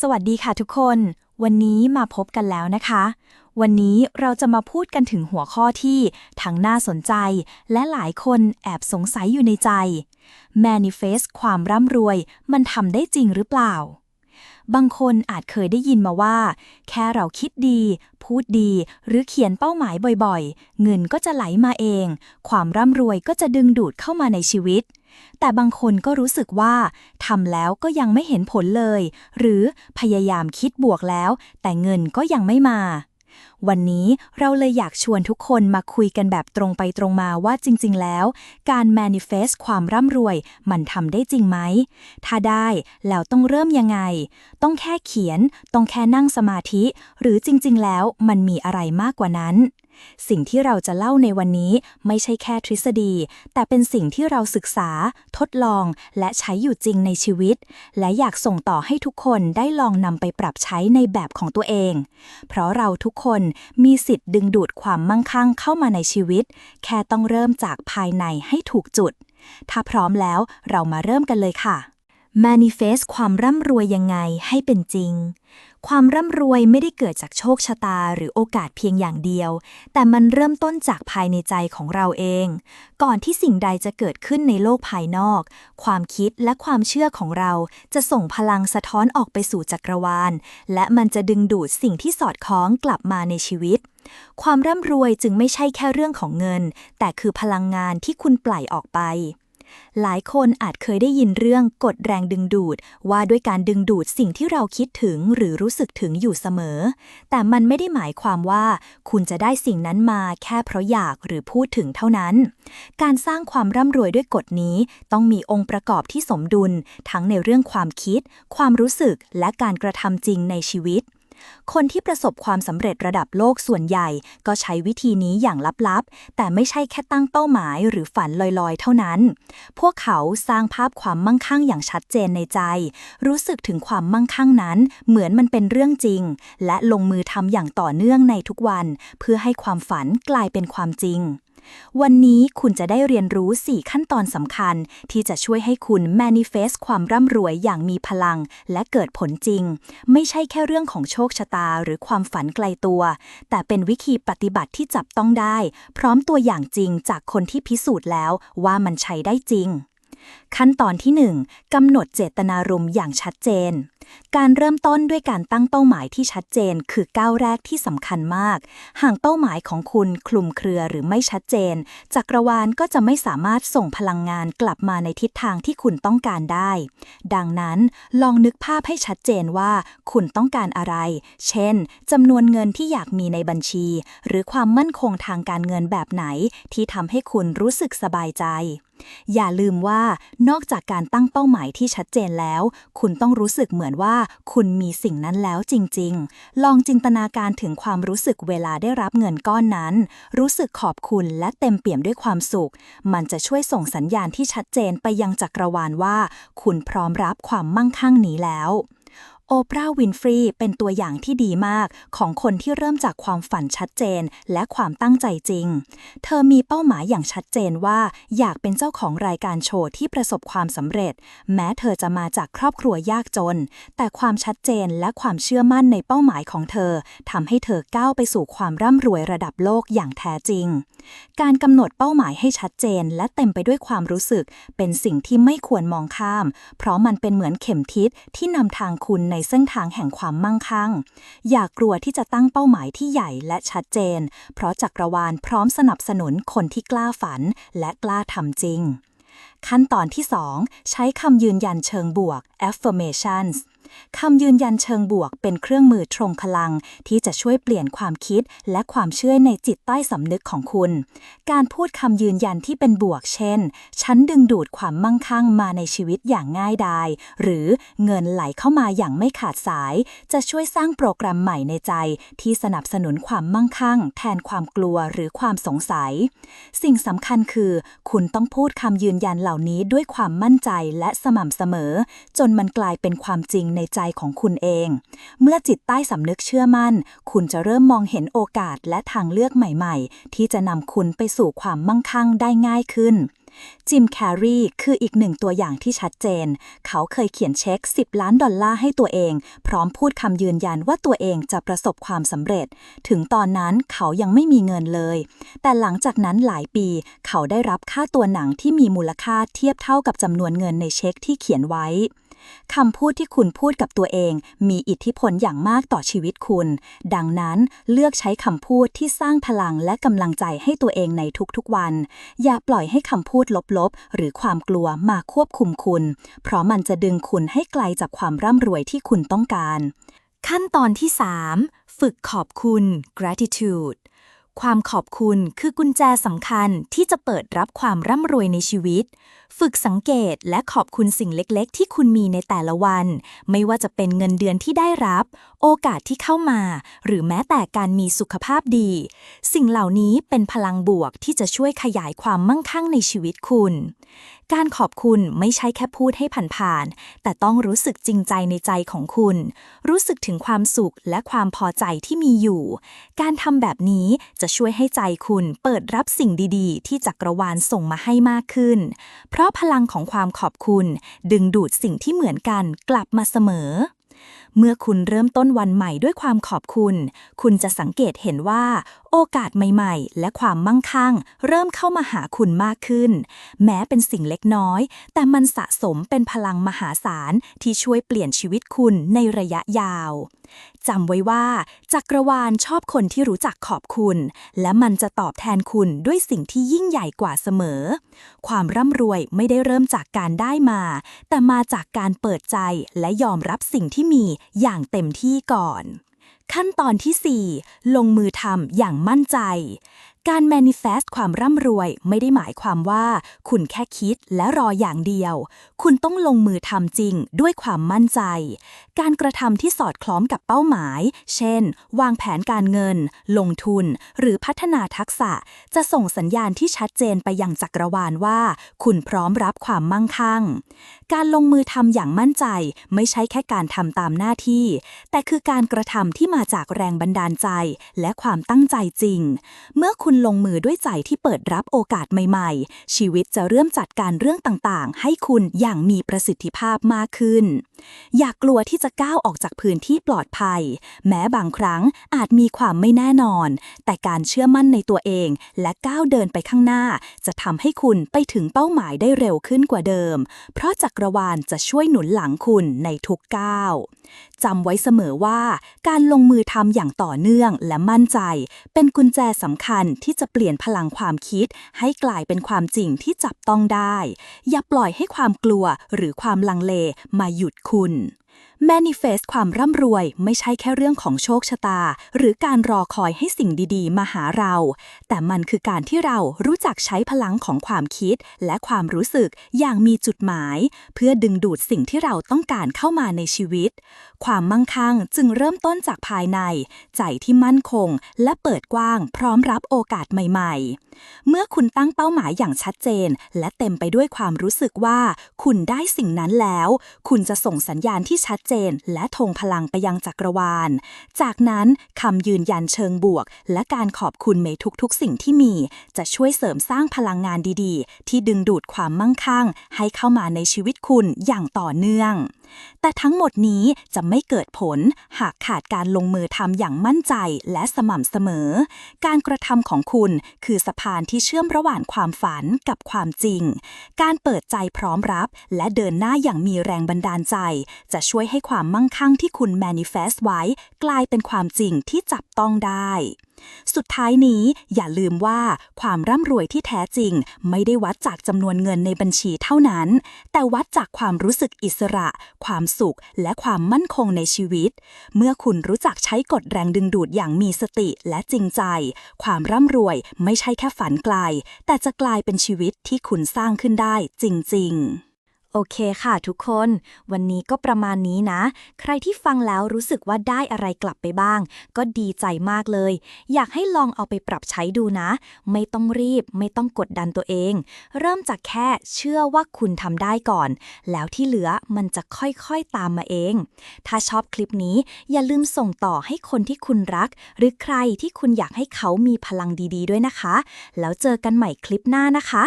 สวัสดีค่ะทุกคน วันนี้มาพบกันแล้วนะคะ วันนี้เราจะมาพูดกันถึงหัวข้อที่ทั้งน่าสนใจ และหลายคนแอบสงสัยอยู่ในใจ Manifest ความร่ำรวยมันทำได้จริงหรือเปล่า บางคนอาจเคยได้ยินมาว่า แค่เราคิดดี พูดดี หรือเขียนเป้าหมายบ่อยๆ เงินก็จะไหลมาเอง ความร่ำรวยก็จะดึงดูดเข้ามาในชีวิต แต่บางคนก็รู้สึกว่าทำแล้วก็ยังไม่เห็นผลเลย หรือพยายามคิดบวกแล้ว แต่เงินก็ยังไม่มาวันนี้เราเลยอยากชวนทุกคนมาคุยกันแบบตรงไปตรงมาว่าจริง ๆ แล้ว การ manifest ความร่ำรวยมันทำได้จริงไหม ถ้าได้แล้วต้องเริ่มยังไง ต้องแค่เขียน ต้องแค่นั่งสมาธิ หรือจริง ๆ แล้วมันมีอะไรมากกว่านั้น สิ่งที่เราจะเล่าในวันนี้ไม่ใช่แค่ทฤษฎี แต่เป็นสิ่งที่เราศึกษา ทดลอง และใช้อยู่จริงในชีวิต และอยากส่งต่อให้ทุกคนได้ลองนำไปปรับใช้ในแบบของตัวเอง เพราะเราทุกคนมีสิทธิ์ดึงดูดความมั่งคั่งเข้ามาในชีวิต แค่ต้องเริ่มจากภายในให้ถูกจุด ถ้าพร้อมแล้วเรามาเริ่มกันเลยค่ะ Manifest ความร่ำรวยยังไงให้เป็นจริง ความร่ำรวยไม่ได้เกิดจากโชคชะตาหรือโอกาสเพียงอย่างเดียว แต่มันเริ่มต้นจากภายในใจของเราเอง ก่อนที่สิ่งใดจะเกิดขึ้นในโลกภายนอก ความคิดและความเชื่อของเราจะส่งพลังสะท้อนออกไปสู่จักรวาล และมันจะดึงดูดสิ่งที่สอดคล้องกลับมาในชีวิต ความร่ำรวยจึงไม่ใช่แค่เรื่องของเงิน แต่คือพลังงานที่คุณปล่อยออกไป หลายคนอาจเคยได้ยินเรื่องกฎแรงดึงดูด ว่าด้วยการดึงดูดสิ่งที่เราคิดถึงหรือรู้สึกถึงอยู่เสมอ แต่มันไม่ได้หมายความว่า คุณจะได้สิ่งนั้นมาแค่เพราะอยากหรือพูดถึงเท่านั้น การสร้างความร่ำรวยด้วยกฎนี้ ต้องมีองค์ประกอบที่สมดุล ทั้งในเรื่องความคิด ความรู้สึกและการกระทำจริงในชีวิต คนที่ประสบความสำเร็จระดับโลกส่วนใหญ่ ก็ใช้วิธีนี้อย่างลับๆ แต่ไม่ใช่แค่ตั้งเป้าหมายหรือฝันลอยๆ เท่านั้น พวกเขาสร้างภาพความมั่งคั่งอย่างชัดเจนในใจ รู้สึกถึงความมั่งคั่งนั้น เหมือนมันเป็นเรื่องจริง และลงมือทำอย่างต่อเนื่องในทุกวัน เพื่อให้ความฝันกลายเป็นความจริง วันนี้คุณจะได้เรียนรู้ 4 ขั้นตอนสำคัญ ที่จะช่วยให้คุณ manifest ความร่ำรวยอย่างมีพลัง และเกิดผลจริง ไม่ใช่แค่เรื่องของโชคชะตาหรือความฝันไกลตัว แต่เป็นวิธีปฏิบัติที่จับต้องได้ พร้อมตัวอย่างจริงจากคนที่พิสูจน์แล้วว่ามันใช้ได้จริง ขั้นตอนที่ 1กำหนดเจตนารมณ์อย่างชัดเจน การเริ่มต้นด้วยการตั้งเป้าหมายที่ชัดเจน คือก้าวแรกที่สำคัญมาก หากเป้าหมายของคุณคลุมเครือหรือไม่ชัดเจน จักรวาลก็จะไม่สามารถส่งพลังงานกลับมาในทิศทางที่คุณต้องการได้ ดังนั้นลองนึกภาพให้ชัดเจนว่า คุณต้องการอะไร เช่นจำนวนเงินที่อยากมีในบัญชี หรือความมั่นคงทางการเงินแบบไหนที่ทำให้คุณรู้สึกสบายใจ อย่าลืมว่านอกจากการตั้งเป้าหมายที่ชัดเจนแล้ว คุณต้องรู้สึกเหมือนว่าคุณมีสิ่งนั้นแล้วจริง ๆ ลองจินตนาการถึงความรู้สึกเวลาได้รับเงินก้อนนั้น รู้สึกขอบคุณและเต็มเปี่ยมด้วยความสุข มันจะช่วยส่งสัญญาณที่ชัดเจนไปยังจักรวาลว่า คุณพร้อมรับความมั่งคั่งนี้แล้ว โอปราห์วินฟรีเป็นตัวอย่างที่ดีมากของคนที่เริ่มจากความฝันชัดเจนและความตั้งใจจริง เธอมีเป้าหมายอย่างชัดเจนว่าอยากเป็นเจ้าของรายการโชว์ที่ประสบความสำเร็จ แม้เธอจะมาจากครอบครัวยากจน แต่ความชัดเจนและความเชื่อมั่นในเป้าหมายของเธอทำให้เธอก้าวไปสู่ความร่ำรวยระดับโลกอย่างแท้จริง การกำหนดเป้าหมายให้ชัดเจน และเต็มไปด้วยความรู้สึก เป็นสิ่งที่ไม่ควรมองข้าม เพราะมันเป็นเหมือนเข็มทิศที่นำทางคุณในเส้นทางแห่งความมั่งคั่ง อย่ากลัวที่จะตั้งเป้าหมายที่ใหญ่และชัดเจน เพราะจักรวาลพร้อมสนับสนุนคนที่กล้าฝันและกล้าทำจริง ขั้นตอนที่ 2 ใช้คำยืนยันเชิงบวก affirmations คำยืนยันเชิงบวกเป็นเครื่องมือตรงพลัง ที่จะช่วยเปลี่ยนความคิดและความเชื่อในจิตใต้สำนึกของคุณ การพูดคำยืนยันที่เป็นบวกเช่น ฉันดึงดูดความมั่งคั่งมาในชีวิตอย่างง่ายดาย หรือเงินไหลเข้ามาอย่างไม่ขาดสาย จะช่วยสร้างโปรแกรมใหม่ในใจ ที่สนับสนุนความมั่งคั่ง แทนความกลัวหรือความสงสัย สิ่งสำคัญคือ คุณต้องพูดคำยืนยันเหล่านี้ด้วยความมั่นใจและสม่ำเสมอ จนมันกลายเป็นความจริงในใจของคุณเอง เมื่อจิตใต้สำนึกเชื่อมั่น คุณจะเริ่มมองเห็นโอกาสและทางเลือกใหม่ๆ ที่จะนำคุณไปสู่ความมั่งคั่งได้ง่ายขึ้นจิมแคร์รีคืออีกหนึ่งตัวอย่างที่ชัดเจน เขาเคยเขียนเช็ค 10 ล้านดอลลาร์ให้ตัวเอง พร้อมพูดคำยืนยันว่าตัวเองจะประสบความสำเร็จ ถึงตอนนั้นเขายังไม่มีเงินเลย แต่หลังจากนั้นหลายปี เขาได้รับค่าตัวหนังที่มีมูลค่าเทียบเท่ากับจำนวนเงินในเช็คที่เขียนไว้ คำพูดที่คุณพูดกับตัวเองมีอิทธิพลอย่างมากต่อชีวิตคุณ ดังนั้นเลือกใช้คำพูดที่สร้างพลังและกำลังใจให้ตัวเองในทุกๆวัน อย่าปล่อยให้คำพูดลบๆ หรือความกลัวมาควบคุมคุณ เพราะมันจะดึงคุณให้ไกลจากความร่ำรวยที่คุณต้องการ ขั้นตอนที่ 3 ฝึกขอบคุณ gratitude ความขอบคุณคือกุญแจสำคัญที่จะเปิดรับความร่ำรวยในชีวิต ฝึกสังเกตและขอบคุณสิ่งเล็กๆ ที่คุณมีในแต่ละวัน ไม่ว่าจะเป็นเงินเดือนที่ได้รับ โอกาสที่เข้ามา หรือแม้แต่การมีสุขภาพดี สิ่งเหล่านี้เป็นพลังบวกที่จะช่วยขยายความมั่งคั่งในชีวิตคุณ การขอบคุณไม่ใช่แค่พูดให้ผ่านๆ แต่ต้องรู้สึกจริงใจในใจของคุณ รู้สึกถึงความสุขและความพอใจที่มีอยู่ การทำแบบนี้จะช่วยให้ใจคุณเปิดรับสิ่งดีๆ ที่จักรวาลส่งมาให้มากขึ้น เพราะพลังของความขอบคุณ ดึงดูดสิ่งที่เหมือนกันกลับมาเสมอ เมื่อคุณเริ่มต้นวันใหม่ด้วยความขอบคุณ คุณจะสังเกตเห็นว่า โอกาสใหม่ๆ และความมั่งคั่ง เริ่มเข้ามาหาคุณมากขึ้น แม้เป็นสิ่งเล็กน้อย แต่มันสะสมเป็นพลังมหาศาลที่ช่วยเปลี่ยนชีวิตคุณในระยะยาว จำไว้ว่าจักรวาลชอบคนที่รู้จักขอบคุณ และมันจะตอบแทนคุณด้วยสิ่งที่ยิ่งใหญ่กว่าเสมอ ความร่ำรวยไม่ได้เริ่มจากการได้มา แต่มาจากการเปิดใจและยอมรับสิ่งที่มีอย่างเต็มที่ก่อน ขั้นตอนที่ 4 ลงมือทำอย่างมั่นใจ การ manifest ความร่ำรวยไม่ได้หมายความว่า คุณแค่คิดและรออย่างเดียว คุณต้องลงมือทำจริงด้วยความมั่นใจ การกระทำที่สอดคล้องกับเป้าหมาย เช่น วางแผนการเงิน ลงทุน หรือพัฒนาทักษะ จะส่งสัญญาณที่ชัดเจนไปยังจักรวาลว่า คุณพร้อมรับความมั่งคั่ง การลงมือทำอย่างมั่นใจ ไม่ใช่แค่การทำตามหน้าที่ แต่คือการกระทำที่มาจากแรงบันดาลใจ และความตั้งใจจริง เมื่อคุณณลงมือด้วยใจที่เปิดรับโอกาสใหม่ ๆ ชีวิตจะเริ่มจัดการเรื่องต่างๆ ให้คุณอย่างมีประสิทธิภาพมากขึ้น อย่ากกลัวที่จะก้าวออกจากพื้นที่ปลอดภัย แม้บางครั้งอาจมีความไม่แน่นอน แต่การเชื่อมั่นในตัวเองและก้าวเดินไปข้างหน้า จะทำให้คุณไปถึงเป้าหมายได้เร็วขึ้นกว่าเดิม เพราะจักรวาลจะช่วยหนุนหลังคุณในทุกก้าวจำไว้เสมอว่า การลงมือทำอย่างต่อเนื่องและมั่นใจ เป็นกุญแจสำคัญที่จะเปลี่ยนพลังความคิด ให้กลายเป็นความจริงที่จับต้องได้ อย่าปล่อยให้ความกลัวหรือความลังเลมาหยุดคุณ Manifest ความร่ำรวยไม่ใช่แค่เรื่องของโชคชะตา หรือการรอคอยให้สิ่งดีๆ มาหาเรา แต่มันคือการที่เรารู้จักใช้พลังของความคิด และความรู้สึกอย่างมีจุดหมาย เพื่อดึงดูดสิ่งที่เราต้องการเข้ามาในชีวิต ความมั่งคั่งจึงเริ่มต้นจากภายใน ใจที่มั่นคง และเปิดกว้าง พร้อมรับโอกาสใหม่ ๆ เมื่อคุณตั้งเป้าหมายอย่างชัดเจน และเต็มไปด้วยความรู้สึกว่า คุณได้สิ่งนั้นแล้ว คุณจะส่งสัญญาณที่ชัดเจน และทงพลังไปยังจักรวาล จากนั้นคำยืนยันเชิงบวก และการขอบคุณในทุกๆ สิ่งที่มี จะช่วยเสริมสร้างพลังงานดีๆ ที่ดึงดูดความมั่งคั่ง ให้เข้ามาในชีวิตคุณอย่างต่อเนื่อง แต่ทั้งหมดนี้จะไม่เกิดผลหากขาดการลงมือทำอย่างมั่นใจและสม่ำเสมอ การกระทำของคุณคือสะพานที่เชื่อมระหว่างความฝันกับความจริง การเปิดใจพร้อมรับ และเดินหน้าอย่างมีแรงบันดาลใจ จะช่วยให้ความมั่งคั่งที่คุณ manifest ไว้ กลายเป็นความจริงที่จับต้องได้ สุดท้ายนี้อย่าลืมว่าความร่ำรวยที่แท้จริง ไม่ได้วัดจากจำนวนเงินในบัญชีเท่านั้น แต่วัดจากความรู้สึกอิสระ ความสุข และความมั่นคงในชีวิต เมื่อคุณรู้จักใช้กฎแรงดึงดูดอย่างมีสติและจริงใจ ความร่ำรวยไม่ใช่แค่ฝันไกล แต่จะกลายเป็นชีวิตที่คุณสร้างขึ้นได้จริง ๆ โอเคค่ะทุกคน วันนี้ก็ประมาณนี้นะ ใครที่ฟังแล้วรู้สึกว่าได้อะไรกลับไปบ้าง ก็ดีใจมากเลย อยากให้ลองเอาไปปรับใช้ดูนะ ไม่ต้องรีบ ไม่ต้องกดดันตัวเอง เริ่มจากแค่เชื่อว่าคุณทำได้ก่อน แล้วที่เหลือมันจะค่อยๆตามมาเอง ถ้าชอบคลิปนี้อย่าลืมส่งต่อให้คนที่คุณรัก หรือใครที่คุณอยากให้เขามีพลังดีๆ ด้วยนะคะ แล้วเจอกันใหม่คลิปหน้านะคะ